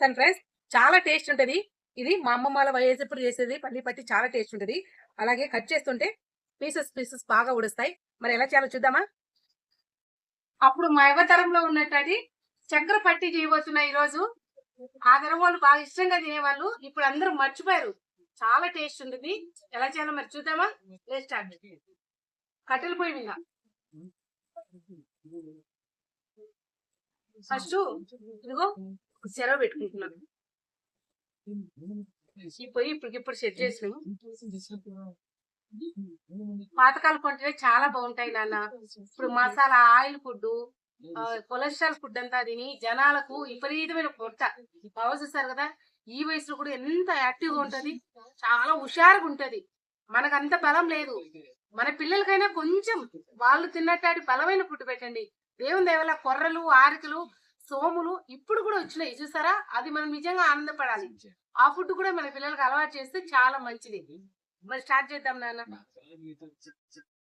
చేస్తాను ఫ్రెండ్స్ చాలా టేస్ట్ ఉంటది. ఇది మా అమ్మమ్మ వాళ్ళ వయసేప్పుడు చేసేది పల్లి పట్టి చాలా టేస్ట్ ఉంటది. అలాగే కట్ చేస్తుంటే పీసెస్ పీసెస్ బాగా ఉడుస్తాయి. మరి ఎలా చేయాలో చూద్దామా? అప్పుడు మా యువతరంలో ఉన్నట్టు చక్కెర పట్టి చేయబోతున్నా ఈరోజు? ఆ తరం వాళ్ళు బాగా ఇష్టంగా తినేవాళ్ళు ఇప్పుడు అందరూ మర్చిపోయారు. చాలా టేస్ట్ ఉంటుంది. ఎలా చేయాలో మరి చూద్దామా? టేస్ట్ కట్టెల పొయ్యి మీద. ఫస్ట్ ఇదిగో. సెలవు పెట్టుకుంటున్నాను. ఈ పొయ్యి ఇప్పటికిప్పుడు సెట్ చేసినాము పాతకాలం కొంటనే చాలా బాగుంటాయి నాన్న. ఇప్పుడు masala oil food cholesterol food అంతా తిని జనాలకు విపరీతమైన కొరత. బాగా కదా? ఈ వయసులో కూడా ఎంత యాక్టివ్గా ఉంటది? చాలా హుషారుగా ఉంటది. మనకు అంత బలం లేదు. మన పిల్లలకైనా కొంచెం వాళ్ళు తిన్నట్టు బలమైన ఫుడ్ పెట్టండి. దేవుని దేవల కొర్రలు ఆరికలు సోములు ఇప్పుడు కూడా వచ్చినాయి చూసారా? అది మనం నిజంగా ఆనందపడాలి. ఆ ఫుడ్ కూడా మన పిల్లలకు అలవాటు చేస్తే చాలా మంచిది. మరి స్టార్ట్ చేద్దాం నాన్న.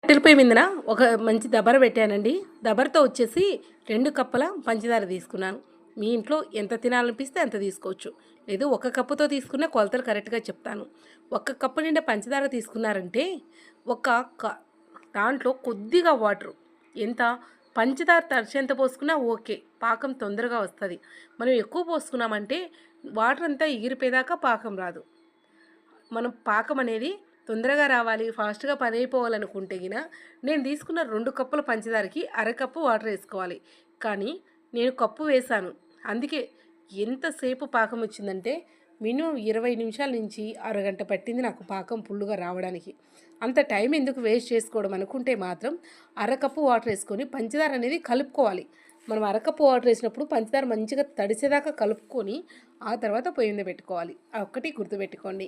కట్టెలపై మీదన ఒక మంచి దబర పెట్టానండి. దబరతో వచ్చేసి రెండు కప్పుల పంచదార తీసుకున్నాను. మీ ఇంట్లో ఎంత తినాలనిపిస్తే అంత తీసుకోవచ్చు. లేదు ఒక కప్పుతో తీసుకున్న కొలతలు కరెక్ట్గా చెప్తాను. ఒక కప్పు నిండా పంచదార తీసుకున్నారంటే ఒక క- దాంట్లో కొద్దిగా వాటర్. ఎంత? పంచదార తడిచేంత పోసుకున్నా ఓకే పాకం తొందరగా వస్తుంది. మనం ఎక్కువ పోసుకున్నామంటే వాటర్ అంతా ఎగిరిపోయేదాకా పాకం రాదు. మనం పాకం అనేది తొందరగా రావాలి ఫాస్ట్గా పని అయిపోవాలనుకుంటే గిన నేను తీసుకున్న రెండు కప్పుల పంచదారకి అరకప్పు వాటర్ వేసుకోవాలి. కానీ నేను కప్పు వేశాను అందుకే ఎంతసేపు పాకం వచ్చిందంటే మినిమం ఇరవై నిమిషాల నుంచి అరగంట పట్టింది నాకు పాకం పుల్లుగా రావడానికి. అంత టైం ఎందుకు వేస్ట్ చేసుకోవడం అనుకుంటే మాత్రం అరకప్పు వాటర్ వేసుకొని పంచదార అనేది కలుపుకోవాలి. మనం అరకప్పు వాటర్ వేసినప్పుడు పంచదార మంచిగా తడిసేదాకా కలుపుకొని ఆ తర్వాత పొయ్యి మీద పెట్టుకోవాలి. ఒక్కటి గుర్తుపెట్టుకోండి.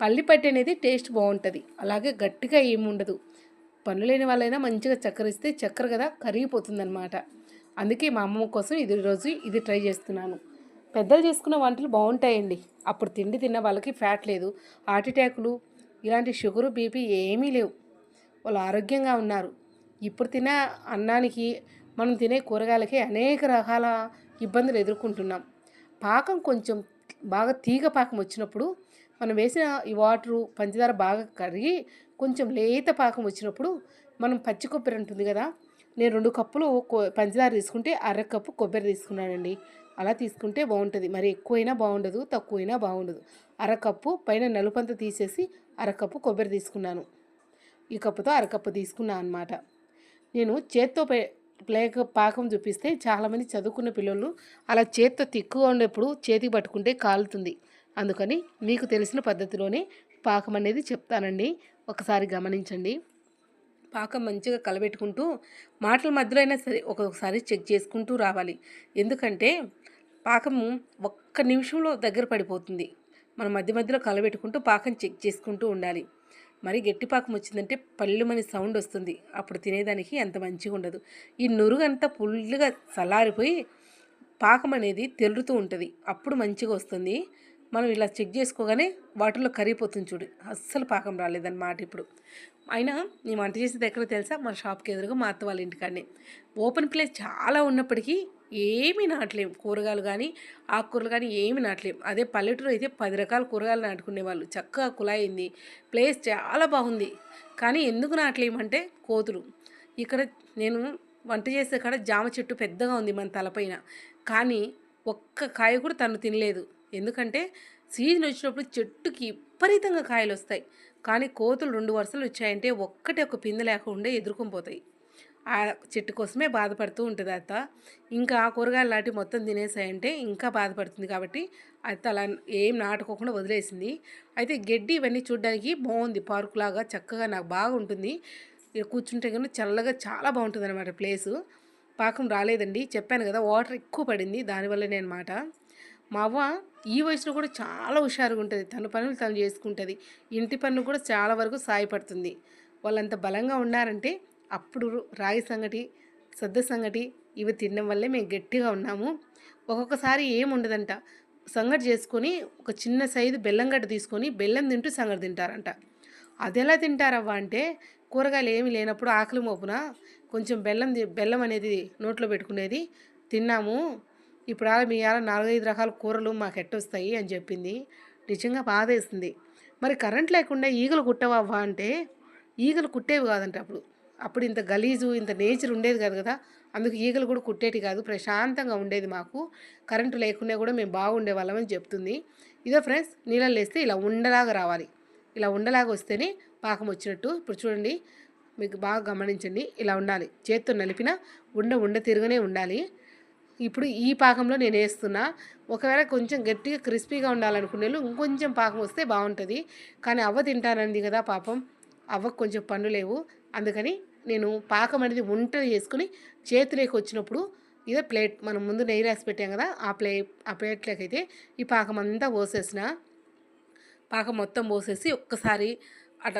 పల్లిపట్టి అనేది టేస్ట్ బాగుంటుంది. అలాగే గట్టిగా ఏమి ఉండదు. పనులు లేని వాళ్ళైనా మంచిగా చక్కెర ఇస్తే చక్కెర కదా కరిగిపోతుందన్నమాట. అందుకే మా అమ్మమ్మ కోసం ఇది రోజు ఇది ట్రై చేస్తున్నాను. పెద్దలు చేసుకున్న వంటలు బాగుంటాయండి. అప్పుడు తిండి తిన్న వాళ్ళకి ఫ్యాట్ లేదు. హార్ట్ అటాకులు ఇలాంటి షుగరు బీపీ ఏమీ లేవు. వాళ్ళు ఆరోగ్యంగా ఉన్నారు. ఇప్పుడు తిన అన్నానికి మనం తినే కూరగాయలకి అనేక రకాల ఇబ్బందులు ఎదుర్కొంటున్నాం. పాకం కొంచెం బాగా తీగ పాకం వచ్చినప్పుడు మనం వేసిన ఈ వాటరు పంచదార బాగా కరిగి కొంచెం లేత పాకం వచ్చినప్పుడు మనం పచ్చి కొబ్బరి ఉంటుంది కదా నేను రెండు కప్పులు పంచదార తీసుకుంటే అర కప్పు కొబ్బరి తీసుకున్నానండి. అలా తీసుకుంటే బాగుంటుంది. మరి ఎక్కువైనా బాగుండదు తక్కువైనా బాగుండదు. అరకప్పు పైన నలుపంత తీసేసి అరకప్పు కొబ్బరి తీసుకున్నాను. ఈ కప్పుతో అరకప్పు తీసుకున్నాను అనమాట నేను చేత్తో ప్లేక పాకం చూపిస్తే చాలామంది చదువుకున్న పిల్లలు అలా చేత్తో తిక్కుగా ఉండేప్పుడు చేతికి పట్టుకుంటే కాలుతుంది. అందుకని మీకు తెలిసిన పద్ధతిలోనే పాకం అనేది చెప్తానండి. ఒకసారి గమనించండి. పాకం మంచిగా కలబెట్టుకుంటూ మాటల మధ్యలో అయినా సరే ఒక్కొక్కసారి చెక్ చేసుకుంటూ రావాలి. ఎందుకంటే పాకము ఒక్క నిమిషంలో దగ్గర పడిపోతుంది. మనం మధ్య మధ్యలో కలబెట్టుకుంటూ పాకం చెక్ చేసుకుంటూ ఉండాలి. మరి గట్టి పాకం వచ్చిందంటే పళ్ళుమని సౌండ్ వస్తుంది. అప్పుడు తినేదానికి అంత మంచిగా ఉండదు. ఈ నురుగంతా పుల్లుగా చల్లారిపోయి పాకం అనేది తెరుతూ ఉంటుంది. అప్పుడు మంచిగా వస్తుంది. మనం ఇలా చెక్ చేసుకోగానే వాటర్లో కరిగిపోతుంది చూడు. అస్సలు పాకం రాలేదన్నమాట ఇప్పుడు. అయినా మేము వంట చేసేది ఎక్కడ తెలుసా? మన షాప్కి ఎదురుగా మా అత్త వాళ్ళ ఇంటికాడనే. ఓపెన్ ప్లేస్ చాలా ఉన్నప్పటికీ ఏమీ నాటలేం. కూరగాయలు కానీ ఆకుకూరలు కానీ ఏమి నాటలేం. అదే పల్లెటూరు అయితే పది రకాల కూరగాయలు నాటుకునేవాళ్ళు. చక్కగా కులాయింది ప్లేస్ చాలా బాగుంది. కానీ ఎందుకు నాటలేమంటే కోతులు. ఇక్కడ నేను వంట చేసే కాడ జామ చెట్టు పెద్దగా ఉంది మన తలపైన. కానీ ఒక్క కాయ కూడా తను తినలేదు. ఎందుకంటే సీజన్ వచ్చినప్పుడు చెట్టుకి విపరీతంగా కాయలు వస్తాయి కానీ కోతులు రెండు వరుసలు వచ్చాయంటే ఒక్కటే ఒక పిందె లేకుండా ఎదుర్కొని పోతాయి. ఆ చెట్టు కోసమే బాధపడుతూ ఉంటుంది అత్త. ఇంకా ఆ కూరగాయలు లాంటి మొత్తం తినేసాయంటే ఇంకా బాధపడుతుంది కాబట్టి అత్త అలా ఏం నాటుకోకుండా వదిలేసింది. అయితే గడ్డి ఇవన్నీ చూడడానికి బాగుంది. పార్కు లాగా చక్కగా నాకు బాగుంటుంది ఇక్కడ కూర్చుంటే కానీ చల్లగా చాలా బాగుంటుంది అనమాట ప్లేసు. పాకం రాలేదండి. చెప్పాను కదా వాటర్ ఎక్కువ పడింది. దానివల్లనే అనమాట మా అవ్వ ఈ వయసులో కూడా చాలా హుషారుగా ఉంటుంది. తన పనులు తను చేసుకుంటుంది. ఇంటి పనులు కూడా చాలా వరకు సాయపడుతుంది. వాళ్ళంత బలంగా ఉన్నారంటే అప్పుడు రాగి సంగటి సద్ద సంగటి ఇవి తినడం వల్లే మేము గట్టిగా ఉన్నాము. ఒక్కొక్కసారి ఏముండదంట. సంగటి చేసుకొని ఒక చిన్న సైజు బెల్లం గడ్డ తీసుకొని బెల్లం తింటూ సంగటి తింటారంట. అది ఎలా తింటారవ్వా అంటే కూరగాయలు ఏమి లేనప్పుడు ఆకలి మోపున కొంచెం బెల్లం బెల్లం అనేది నోట్లో పెట్టుకునేది తిన్నాము. ఇప్పుడు ఆడ మీ అలా నాలుగైదు రకాల కూరలు మాకు ఎట్టొస్తాయి అని చెప్పింది. నిజంగా బాధ వేసింది మరి కరెంట్ లేకుండా ఈగలు కుట్టవా అంటే ఈగలు కుట్టేవి కాదంట అప్పుడు. అప్పుడు ఇంత గలీజు ఇంత నేచర్ ఉండేది కాదు కదా. అందుకు ఈగలు కూడా కుట్టేటి కాదు. ప్రశాంతంగా ఉండేది మాకు. కరెంటు లేకుండా కూడా మేము బాగుండే వాళ్ళమని చెప్తుంది. ఇదో ఫ్రెండ్స్ నీళ్ళల్లో వేస్తే ఇలా ఉండలాగా రావాలి. ఇలా ఉండలాగా వస్తేనే పాకం వచ్చినట్టు. ఇప్పుడు చూడండి మీకు బాగా గమనించండి. ఇలా ఉండాలి. చేత్తో నలిపిన ఉండ ఉండ తిరగనే ఉండాలి. ఇప్పుడు ఈ పాకంలో నేను వేస్తున్నా. ఒకవేళ కొంచెం గట్టిగా క్రిస్పీగా ఉండాలనుకునేవాళ్ళు ఇంకొంచెం పాకం వస్తే బాగుంటుంది. కానీ అవ్వ తింటానంది కదా పాపం. అవ్వకు కొంచెం పనులు లేవు. అందుకని నేను పాకం అనేది వంట చేసుకుని చేతిలోకి వచ్చినప్పుడు ఇదే ప్లేట్ మనం ముందు నెయ్యి రాసి పెట్టాం కదా ఆ ప్లే ఆ ప్లేట్లోకి అయితే ఈ పాకం అంతా పోసేసిన. పాకం మొత్తం పోసేసి ఒక్కసారి అట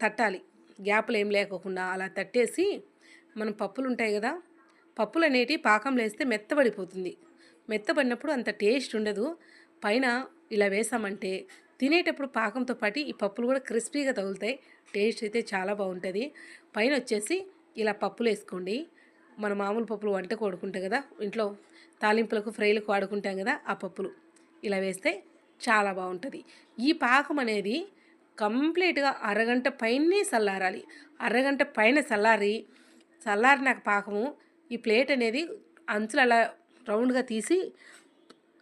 తట్టాలి. గ్యాప్లు ఏం లేకోకుండా అలా తట్టేసి మనం పప్పులు ఉంటాయి కదా పప్పులు అనేటివి పాకంలో వేస్తే మెత్తబడిపోతుంది. మెత్తబడినప్పుడు అంత టేస్ట్ ఉండదు. పైన ఇలా వేసామంటే తినేటప్పుడు పాకంతో పాటు ఈ పప్పులు కూడా క్రిస్పీగా తగులుతాయి. టేస్ట్ అయితే చాలా బాగుంటుంది. పైన వచ్చేసి ఇలా పప్పులు వేసుకోండి. మన మామూలు పప్పులు వంటకు వాడుకుంటాం కదా ఇంట్లో తాలింపులకు ఫ్రైలకు వాడుకుంటాం కదా ఆ పప్పులు ఇలా వేస్తే చాలా బాగుంటుంది. ఈ పాకం అనేది కంప్లీట్గా అరగంట పైనే చల్లారాలి. అరగంట పైన చల్లారి చల్లారినాక పాకము ఈ ప్లేట్ అనేది అంచులు అలా రౌండ్గా తీసి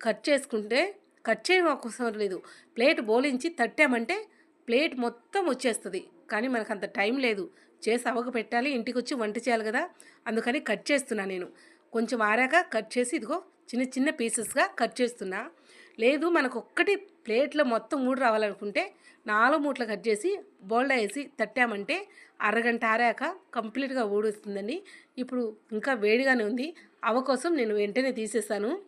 కట్ చేసుకుంటే కట్ చేయడం అవసరం లేదు. ప్లేట్ బోలించి తట్టామంటే ప్లేట్ మొత్తం వచ్చేస్తుంది. కానీ మనకు అంత టైం లేదు. చేసి అవక పెట్టాలి. ఇంటికి వచ్చి వంట చేయాలి కదా. అందుకని కట్ చేస్తున్నా నేను. కొంచెం ఆరాక కట్ చేసి ఇదిగో చిన్న చిన్న పీసెస్గా కట్ చేస్తున్నా. లేదు మనకు ఒక్కటి ప్లేట్లో మొత్తం మూడు రావాలనుకుంటే నాలుగు మూట్లు కట్ చేసి బోల్డా వేసి తట్టామంటే అరగంట ఆరాక కంప్లీట్గా ఊడుస్తుందండి. ఇప్పుడు ఇంకా వేడిగానే ఉంది. అవ కోసం నేను వెంటనే తీసేస్తాను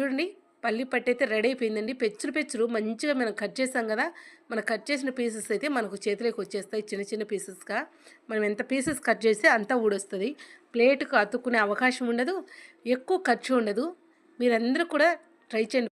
చూడండి పల్లి పట్టు అయితే రెడీ అయిపోయిందండి పెచ్చురు పెచ్చురు మంచిగా మనం కట్ చేసాం కదా మనం కట్ చేసిన పీసెస్ అయితే మనకు చేతిలోకి వచ్చేస్తాయి చిన్న చిన్న పీసెస్గా. మనం ఎంత పీసెస్ కట్ చేస్తే అంతా ఊడొస్తుంది. ప్లేట్కు అతుక్కునే అవకాశం ఉండదు ఎక్కువ ఖర్చు ఉండదు. మీరందరూ కూడా ట్రై చేయండి.